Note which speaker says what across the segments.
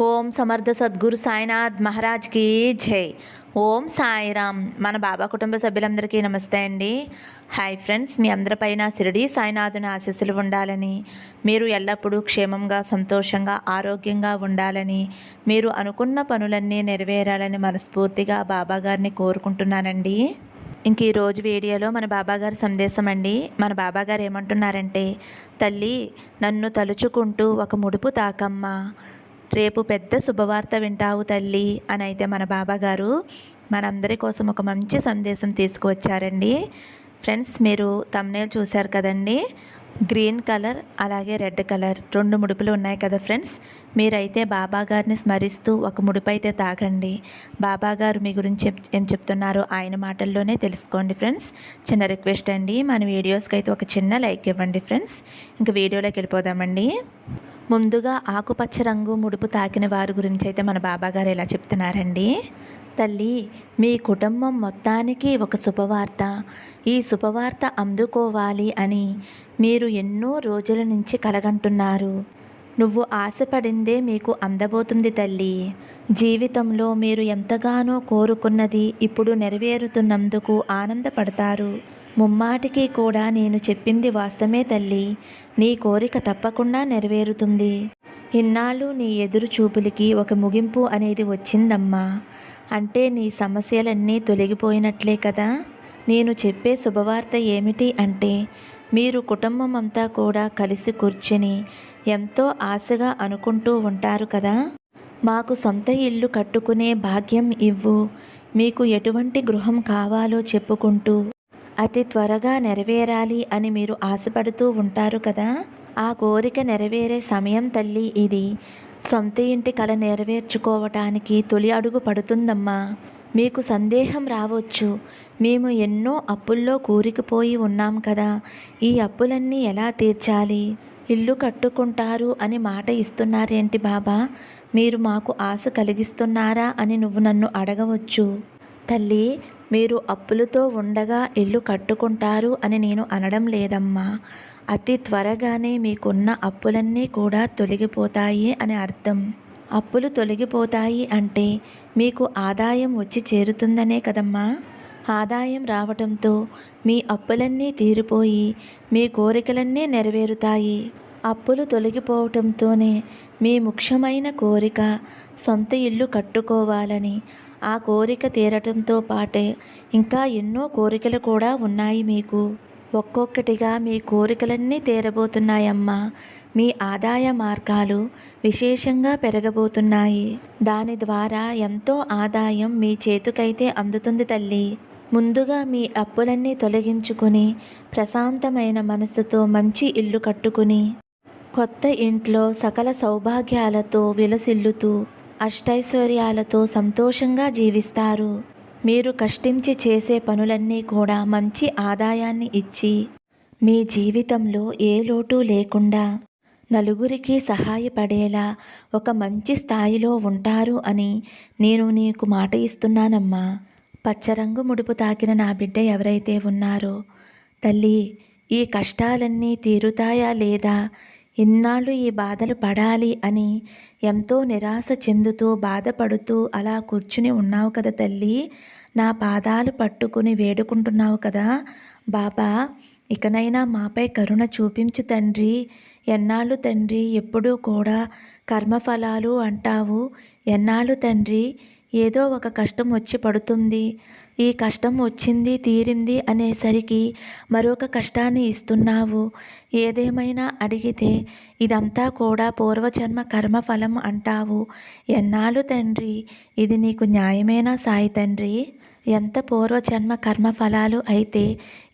Speaker 1: ఓం సమర్థ సద్గురు సాయినాథ్ మహారాజ్కి జై. ఓం సాయిరామ్. మన బాబా కుటుంబ సభ్యులందరికీ నమస్తే అండి. హాయ్ ఫ్రెండ్స్ మీ అందరిపైన షిరిడి సాయినాథుని ఆశీస్సులు ఉండాలని మీరు ఎల్లప్పుడూ క్షేమంగా సంతోషంగా ఆరోగ్యంగా ఉండాలని మీరు అనుకున్న పనులన్నీ నెరవేరాలని మనస్ఫూర్తిగా బాబాగారిని కోరుకుంటున్నానండి. ఇంక ఈరోజు వీడియోలో మన బాబాగారి సందేశం అండి. మన బాబాగారు ఏమంటున్నారంటే తల్లి నన్ను తలుచుకుంటూ ఒక ముడుపు తాకమ్మా. రేపు పెద్ద శుభవార్త వింటావు తల్లి అని అయితే మన బాబాగారు మనందరి కోసం ఒక మంచి సందేశం తీసుకువచ్చారండి. ఫ్రెండ్స్ మీరు తమ్నేల్ చూశారు కదండి? గ్రీన్ కలర్ అలాగే రెడ్ కలర్ రెండు ముడుపులు ఉన్నాయి కదా ఫ్రెండ్స్? మీరైతే బాబా గారిని స్మరిస్తూ ఒక ముడుపు అయితే తాగండి. బాబాగారు మీ గురించి చెప్- ఏం చెప్తున్నారో ఆయన మాటల్లోనే తెలుసుకోండి ఫ్రెండ్స్. చిన్న రిక్వెస్ట్ అండి మన వీడియోస్కి అయితే ఒక చిన్న లైక్ ఇవ్వండి ఫ్రెండ్స్. ఇంకా వీడియోలోకి వెళ్ళిపోదామండి. ముందుగా ఆకుపచ్చ రంగు ముడుపు తాకిన వారి గురించి అయితే మన బాబాగారు ఇలా చెప్తున్నారండి. తల్లి మీ కుటుంబం మొత్తానికి ఒక శుభవార్త. ఈ శుభవార్త అందుకోవాలి అని మీరు ఎన్నో రోజుల నుంచి కలగంటున్నారు. నువ్వు ఆశపడిందే మీకు అందబోతుంది తల్లి. జీవితంలో మీరు ఎంతగానో కోరుకున్నది ఇప్పుడు నెరవేరుతున్నందుకు ఆనందపడతారు. ముమ్మాటికి కూడా నేను చెప్పింది వాస్తవమే తల్లి. నీ కోరిక తప్పకుండా నెరవేరుతుంది. ఇన్నాళ్ళు నీ ఎదురు చూపులకి ఒక ముగింపు అనేది వచ్చిందమ్మా. అంటే నీ సమస్యలన్నీ తొలగిపోయినట్లే కదా? నేను చెప్పే శుభవార్త ఏమిటి అంటే మీరు కుటుంబం అంతా కూడా కలిసి కూర్చుని ఎంతో ఆశగా అనుకుంటూ ఉంటారు కదా? మాకు సొంత ఇల్లు కట్టుకునే భాగ్యం ఇవ్వు. మీకు ఎటువంటి గృహం కావాలో చెప్పుకుంటూ అతి త్వరగా నెరవేరాలి అని మీరు ఆశపడుతూ ఉంటారు కదా? ఆ కోరిక నెరవేరే సమయం తల్లి ఇది. సొంత ఇంటి కల నెరవేర్చుకోవటానికి తొలి అడుగు పడుతుందమ్మా. మీకు సందేహం రావచ్చు. మేము ఎన్నో అప్పుల్లో కూరికిపోయి ఉన్నాం కదా. ఈ అప్పులన్నీ ఎలా తీర్చాలి? ఇల్లు కట్టుకుంటారు అని మాట ఇస్తున్నారేంటి బాబా? మీరు మాకు ఆశ కలిగిస్తున్నారా అని నువ్వు నన్ను అడగవచ్చు. తల్లి మీరు అప్పులతో ఉండగా ఇల్లు కట్టుకుంటారు అని నేను అనడం లేదమ్మా. అతి త్వరగానే మీకున్న అప్పులన్నీ కూడా తొలగిపోతాయి అని అర్థం. అప్పులు తొలగిపోతాయి అంటే మీకు ఆదాయం వచ్చి చేరుతుందనే కదమ్మా. ఆదాయం రావటంతో మీ అప్పులన్నీ తీరిపోయి మీ కోరికలన్నీ నెరవేరుతాయి. అప్పులు తొలగిపోవటంతోనే మీ ముఖ్యమైన కోరిక సొంత ఇల్లు కట్టుకోవాలని ఆ కోరిక తీరటంతో పాటే ఇంకా ఎన్నో కోరికలు కూడా ఉన్నాయి మీకు. ఒక్కొక్కటిగా మీ కోరికలన్నీ తీరబోతున్నాయమ్మా. మీ ఆదాయ మార్గాలు విశేషంగా పెరగబోతున్నాయి. దాని ద్వారా ఎంతో ఆదాయం మీ చేతికైతే అందుతుంది తల్లి. ముందుగా మీ అప్పులన్నీ తొలగించుకుని ప్రశాంతమైన మనసుతో మంచి ఇల్లు కట్టుకుని కొత్త ఇంట్లో సకల సౌభాగ్యాలతో విలసిల్లుతూ అష్టైశ్వర్యాలతో సంతోషంగా జీవిస్తారు. మీరు కష్టించి చేసే పనులన్నీ కూడా మంచి ఆదాయాన్ని ఇచ్చి మీ జీవితంలో ఏ లోటు లేకుండా నలుగురికి సహాయపడేలా ఒక మంచి స్థాయిలో ఉంటారు అని నేను నీకు మాట ఇస్తున్నానమ్మా. పచ్చరంగు ముడుపు తాకిన నా బిడ్డ ఎవరైతే ఉన్నారో తల్లి ఈ కష్టాలన్నీ తీరుతాయా లేదా ఇన్నాళ్ళు ఈ బాధలు పడాలి అని ఎంతో నిరాశ చెందుతూ బాధపడుతూ అలా కూర్చుని ఉన్నావు కదా తల్లి. నా పాదాలు పట్టుకుని వేడుకుంటున్నావు కదా. బాబా ఇకనైనా మాపై కరుణ చూపించు తండ్రి. ఎన్నాళ్ళు తండ్రి ఎప్పుడూ కూడా కర్మఫలాలు అంటావు. ఎన్నాళ్ళు తండ్రి ఏదో ఒక కష్టం వచ్చి పడుతుంది. ఈ కష్టం వచ్చింది తీరింది అనేసరికి మరొక కష్టాన్ని ఇస్తున్నావు. ఏదేమైనా అడిగితే ఇదంతా కూడా పూర్వజన్మ కర్మఫలం అంటావు. ఎన్నాళ్ళు తండ్రి? ఇది నీకు న్యాయమేనా సాయి తండ్రి? ఎంత పూర్వజన్మ కర్మఫలాలు అయితే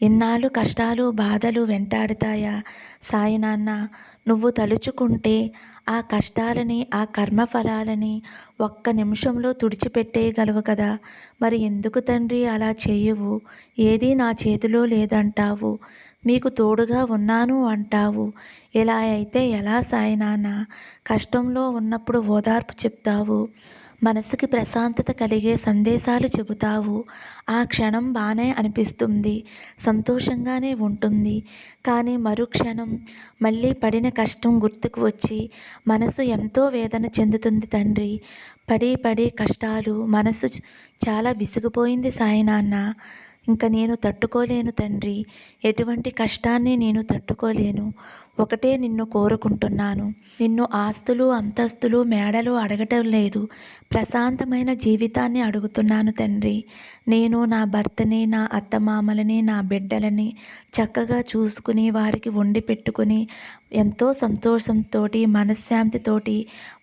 Speaker 1: ఇన్నాళ్ళు కష్టాలు బాధలు వెంటాడుతాయా? సాయి నాన్న నువ్వు తలుచుకుంటే ఆ కష్టాలని ఆ కర్మఫలాలని ఒక్క నిమిషంలో తుడిచిపెట్టేయగలవు కదా? మరి ఎందుకు తండ్రి అలా చేయవు? ఏదీ నా చేతిలో లేదంటావు. మీకు తోడుగా ఉన్నాను అంటావు. ఇలా అయితే ఎలా సాయి కష్టంలో ఉన్నప్పుడు ఓదార్పు చెప్తావు. మనసుకి ప్రశాంతత కలిగే సందేశాలు చెబుతావు. ఆ క్షణం బాగానే అనిపిస్తుంది. సంతోషంగానే ఉంటుంది. కానీ మరుక్షణం మళ్ళీ పడిన కష్టం గుర్తుకు వచ్చి మనసు ఎంతో వేదన చెందుతుంది తండ్రి. పడి పడి కష్టాలు మనసు చాలా విసిగిపోయింది సాయి నాన్న. ఇంకా నేను తట్టుకోలేను తండ్రి. ఎటువంటి కష్టాన్ని నేను తట్టుకోలేను. ఒకటే నిన్ను కోరుకుంటున్నాను. నిన్ను ఆస్తులు అంతస్తులు మేడలు అడగటం లేదు. ప్రశాంతమైన జీవితాన్ని అడుగుతున్నాను తండ్రి. నేను నా భర్తని నా అత్తమామలని నా బిడ్డలని చక్కగా చూసుకుని వారికి వండి పెట్టుకుని ఎంతో సంతోషంతో మనశ్శాంతితోటి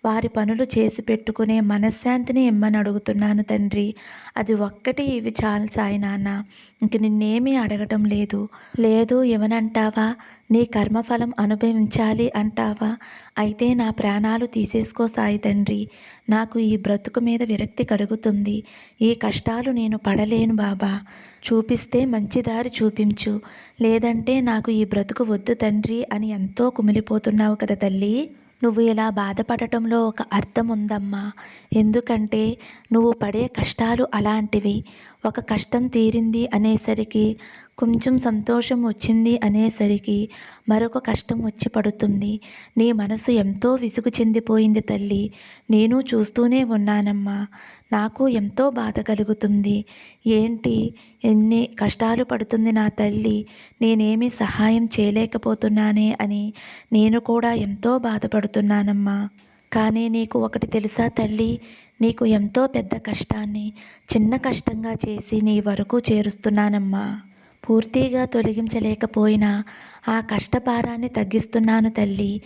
Speaker 1: వారి పనులు చేసి పెట్టుకునే మనశ్శాంతిని ఇమ్మని అడుగుతున్నాను తండ్రి. అది ఒక్కటి ఇవి చాలు సాయి నాన్న. ఇంక నిన్నేమీ అడగటం లేదు. లేదు ఇవనంటావా నీ కర్మఫలం అనుభవించాలి అంటావా? అయితే నా ప్రాణాలు తీసేసుకో సాయి తండ్రి. నాకు ఈ బ్రతుకు మీద విరక్తి కలుగుతుంది. ఈ కష్టాలు నేను పడలేను బాబా. చూపిస్తే మంచి దారి చూపించు. లేదంటే నాకు ఈ బ్రతుకు వద్దు తండ్రి అని ఎంతో కుమిలిపోతున్నావు కదా తల్లి. నువ్వు ఇలా బాధపడటంలో ఒక అర్థం ఉందమ్మా. ఎందుకంటే నువ్వు పడే కష్టాలు అలాంటివి. ఒక కష్టం తీరింది అనేసరికి కొంచెం సంతోషం వచ్చింది అనేసరికి మరొక కష్టం వచ్చి పడుతుంది. నీ మనసు ఎంతో విసుగు చెందిపోయింది తల్లి. నేను చూస్తూనే ఉన్నానమ్మా. నాకు ఎంతో బాధ కలుగుతుంది. ఏంటి? ఎన్ని కష్టాలు పడుతుంది నా తల్లి. నేనేమి సహాయం చేయలేకపోతున్నానే అని నేను కూడా ఎంతో బాధపడుతున్నానమ్మా. కానీ నీకు ఒకటి తెలుసా తల్లి? నీకు ఎంతో పెద్ద కష్టాన్ని చిన్న కష్టంగా చేసి నీ వరకు చేరుస్తున్నానమ్మా. పూర్తిగా తొలగించలేకపోయినా ఆ కష్టభారాన్ని తగ్గిస్తున్నాను తల్లి.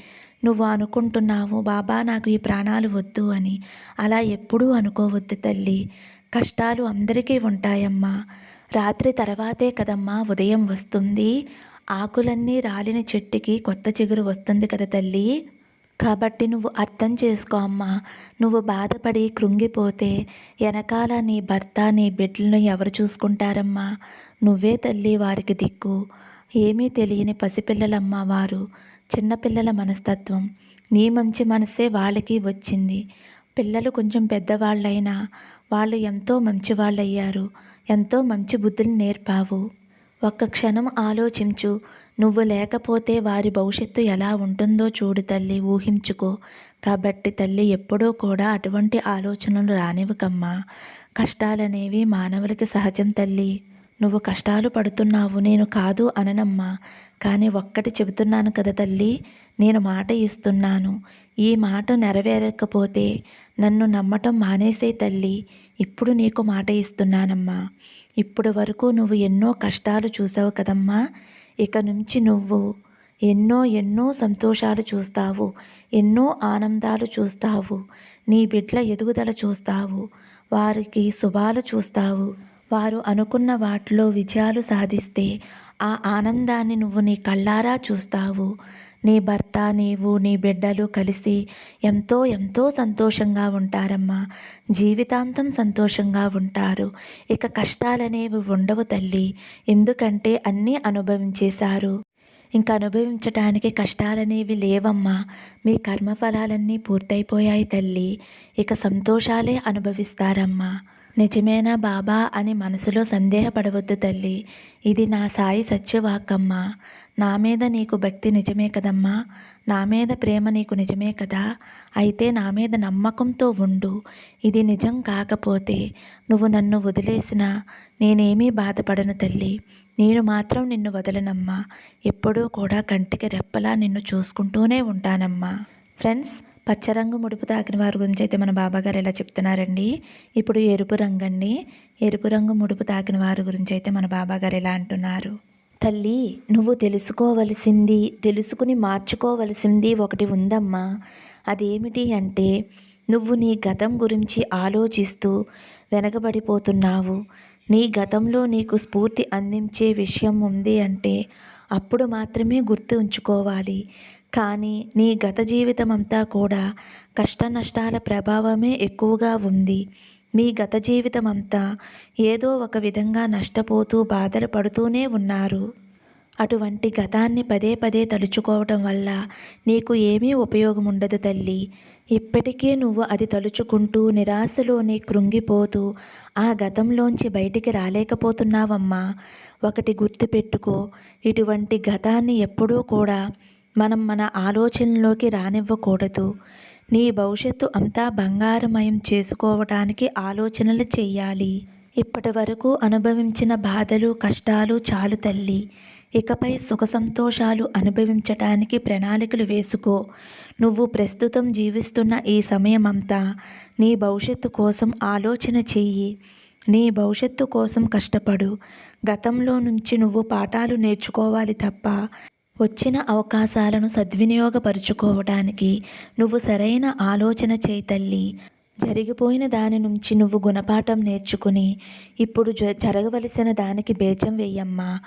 Speaker 1: నువ్వు అనుకుంటున్నావు బాబా నాకు ఈ ప్రాణాలు వద్దు అని. అలా ఎప్పుడూ అనుకోవద్దు తల్లి. కష్టాలు అందరికీ ఉంటాయమ్మా. రాత్రి తర్వాతే కదమ్మా ఉదయం వస్తుంది. ఆకులన్నీ రాలిన చెట్టుకి కొత్త చిగురు వస్తుంది కదా తల్లి. కాబట్టి నువ్వు అర్థం చేసుకో అమ్మా. నువ్వు బాధపడి కృంగిపోతే వెనకాల నీ భర్త నీ బిడ్డలను ఎవరు చూసుకుంటారమ్మా? నువ్వే తల్లి వారికి దిక్కు. ఏమీ తెలియని పసిపిల్లలమ్మ వారు. చిన్నపిల్లల మనస్తత్వం. నీ మంచి మనసే వాళ్ళకి వచ్చింది. పిల్లలు కొంచెం పెద్దవాళ్ళైనా వాళ్ళు ఎంతో మంచివాళ్ళయ్యారు ఎంతో మంచి బుద్ధులు నేర్పావు. ఒక్క క్షణం ఆలోచించు. నువ్వు లేకపోతే వారి భవిష్యత్తు ఎలా ఉంటుందో చూడు తల్లి ఊహించుకో. కాబట్టి తల్లి ఎప్పుడూ కూడా అటువంటి ఆలోచనలు రానివ్వకమ్మా. కష్టాలనేవి మానవులకి సహజం తల్లి. నువ్వు కష్టాలు పడుతున్నావు నేను కాదు అననమ్మా. కానీ ఒక్కటి చెబుతున్నాను కదా తల్లి నేను మాట ఇస్తున్నాను. ఈ మాట నెరవేరకపోతే నన్ను నమ్మటం మానేసే తల్లి ఇప్పుడు నీకు మాట ఇస్తున్నానమ్మా. ఇప్పుడు వరకు నువ్వు ఎన్నో కష్టాలు చూసావు కదమ్మా. ఇక నుంచి నువ్వు ఎన్నో ఎన్నో సంతోషాలు చూస్తావు ఎన్నో ఆనందాలు చూస్తావు నీ బిడ్డల ఎదుగుదల చూస్తావు వారికి శుభాలు చూస్తావు. వారు అనుకున్న వాటిలో విజయాలు సాధిస్తే ఆ ఆనందాన్ని నువ్వు నీ కళ్ళారా చూస్తావు. నీ భర్త నీవు నీ బిడ్డలు కలిసి ఎంతో ఎంతో సంతోషంగా ఉంటారమ్మా. జీవితాంతం సంతోషంగా ఉంటారు. ఇక కష్టాలనేవి ఉండవు తల్లి. ఎందుకంటే అన్నీ అనుభవించేశారు. ఇంకా అనుభవించటానికి కష్టాలనేవి లేవమ్మా. మీ కర్మఫలాలన్నీ పూర్తయిపోయాయి తల్లి. ఇక సంతోషాలే అనుభవిస్తారమ్మా. నిజమేనా బాబా అని మనసులో సందేహపడవద్దు తల్లి. ఇది నా సాయి సత్యవాకమ్మా నా మీద నీకు భక్తి నిజమే కదమ్మా. నా మీద ప్రేమ నీకు నిజమే కదా. అయితే నా మీద నమ్మకంతో ఉండు. ఇది నిజం కాకపోతే నువ్వు నన్ను వదిలేసినా నేనేమీ బాధపడను తల్లి. నేను మాత్రం నిన్ను వదలనమ్మా. ఎప్పుడూ కూడా కంటికి రెప్పలా నిన్ను చూసుకుంటూనే ఉంటానమ్మా. ఫ్రెండ్స్ పచ్చరంగు ముడుపు తాకిన వారి గురించి అయితే మన బాబాగారు ఎలా చెప్తున్నారండి. ఇప్పుడు ఎరుపు రంగు అండి ఎరుపు రంగు ముడుపు తాకిన వారి గురించి అయితే మన బాబాగారు ఎలా అంటున్నారు. తల్లి నువ్వు తెలుసుకోవలసింది తెలుసుకుని మార్చుకోవలసింది ఒకటి ఉందమ్మా. అదేమిటి అంటే నువ్వు నీ గతం గురించి ఆలోచిస్తూ వెనకబడిపోతున్నావు. నీ గతంలో నీకు స్ఫూర్తి అందించే విషయం ఉంది అంటే అప్పుడు మాత్రమే గుర్తు ఉంచుకోవాలి. కానీ నీ గత జీవితం అంతా కూడా కష్ట నష్టాల ప్రభావమే ఎక్కువగా ఉంది. మీ గత జీవితం అంతా ఏదో ఒక విధంగా నష్టపోతూ బాధలు పడుతూనే ఉన్నారు. అటువంటి గతాన్ని పదే పదే తలుచుకోవటం వల్ల నీకు ఏమీ ఉపయోగం ఉండదు తల్లి. ఇప్పటికే నువ్వు అది తలుచుకుంటూ నిరాశలోనే కృంగిపోతూ ఆ గతంలోంచి బయటికి రాలేకపోతున్నావమ్మా. ఒకటి గుర్తుపెట్టుకో ఇటువంటి గతాన్ని ఎప్పుడూ కూడా మనం మన ఆలోచనలోకి రానివ్వకూడదు. నీ భవిష్యత్తు అంతా బంగారమయం చేసుకోవడానికి ఆలోచనలు చెయ్యాలి. ఇప్పటి వరకు అనుభవించిన బాధలు కష్టాలు చాలు తల్లి. ఇకపై సుఖ సంతోషాలు అనుభవించటానికి ప్రణాళికలు వేసుకో. నువ్వు ప్రస్తుతం జీవిస్తున్న ఈ సమయం అంతా నీ భవిష్యత్తు కోసం ఆలోచన చెయ్యి. నీ భవిష్యత్తు కోసం కష్టపడు. గతంలో నుంచి నువ్వు పాఠాలు నేర్చుకోవాలి తప్ప వచ్చిన అవకాశాలను సద్వినియోగపరుచుకోవడానికి నువ్వు సరైన ఆలోచన చేయి తల్లి. జరిగిపోయిన దాని నుంచి నువ్వు గుణపాఠం నేర్చుకుని ఇప్పుడు జ జరగవలసిన దానికి బీజం వేయమ్మా.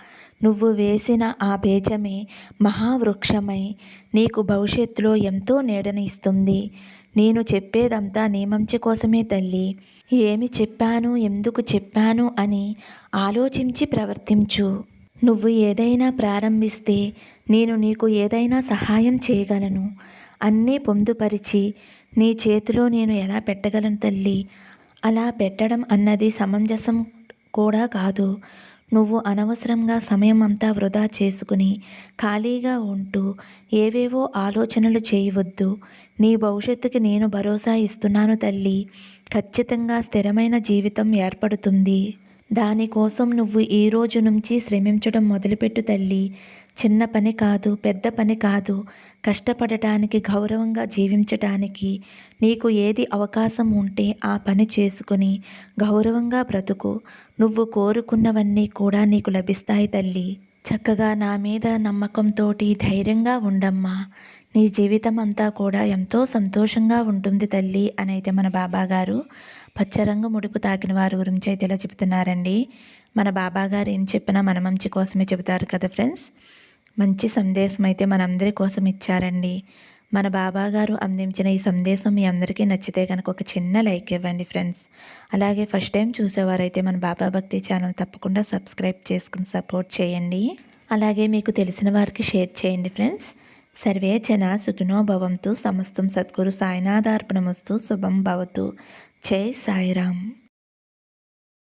Speaker 1: నువ్వు వేసిన ఆ బీజమే మహావృక్షమై నీకు భవిష్యత్తులో ఎంతో నీడని ఇస్తుంది. నేను చెప్పేదంతా నీ మంచి కోసమే తల్లి. ఏమి చెప్పాను ఎందుకు చెప్పాను అని ఆలోచించి ప్రవర్తించు. నువ్వు ఏదైనా ప్రారంభిస్తే నేను నీకు ఏదైనా సహాయం చేయగలను. అన్నీ పొందుపరిచి నీ చేతిలో నేను ఎలా పెట్టగలను తల్లి? అలా పెట్టడం అన్నది సమంజసం కూడా కాదు. నువ్వు అనవసరంగా సమయం అంతా వృధా చేసుకుని ఖాళీగా ఉంటూ ఏవేవో ఆలోచనలు చేయవద్దు. నీ భవిష్యత్తుకి నేను భరోసా ఇస్తున్నాను తల్లి. ఖచ్చితంగా స్థిరమైన జీవితం ఏర్పడుతుంది. దానికోసం నువ్వు ఈ రోజు నుంచి శ్రమించడం మొదలుపెట్టు తల్లి. చిన్న పని కాదు పెద్ద పని కాదు. కష్టపడటానికి గౌరవంగా జీవించటానికి నీకు ఏది అవకాశం ఉంటే ఆ పని చేసుకుని గౌరవంగా బ్రతుకు. నువ్వు కోరుకున్నవన్నీ కూడా నీకు లభిస్తాయి తల్లి. చక్కగా నా మీద నమ్మకంతో ధైర్యంగా ఉండమ్మా. నీ జీవితం అంతా కూడా ఎంతో సంతోషంగా ఉంటుంది తల్లి అని అయితే మన బాబాగారు. పచ్చరంగు ముడుపు తాకిన వారి గురించి అయితే ఇలా చెప్తున్నారండి మన బాబాగారు ఏం చెప్పినా మన మంచి కోసమే చెబుతారు కదా ఫ్రెండ్స్? మంచి సందేశం అయితే మనందరి కోసం ఇచ్చారండి. మన బాబాగారు అందించిన ఈ సందేశం మీ అందరికీ నచ్చితే కనుక ఒక చిన్న లైక్ ఇవ్వండి ఫ్రెండ్స్. అలాగే ఫస్ట్ టైం చూసేవారైతే మన బాబా భక్తి ఛానల్ తప్పకుండా సబ్స్క్రైబ్ చేసుకుని సపోర్ట్ చేయండి. అలాగే మీకు తెలిసిన వారికి షేర్ చేయండి ఫ్రెండ్స్. సర్వే జన సుఖినో భవంతు సమస్తం సద్గురు సాయినాథార్పణమస్తు శుభం భవతు. జై సాయిరామ్.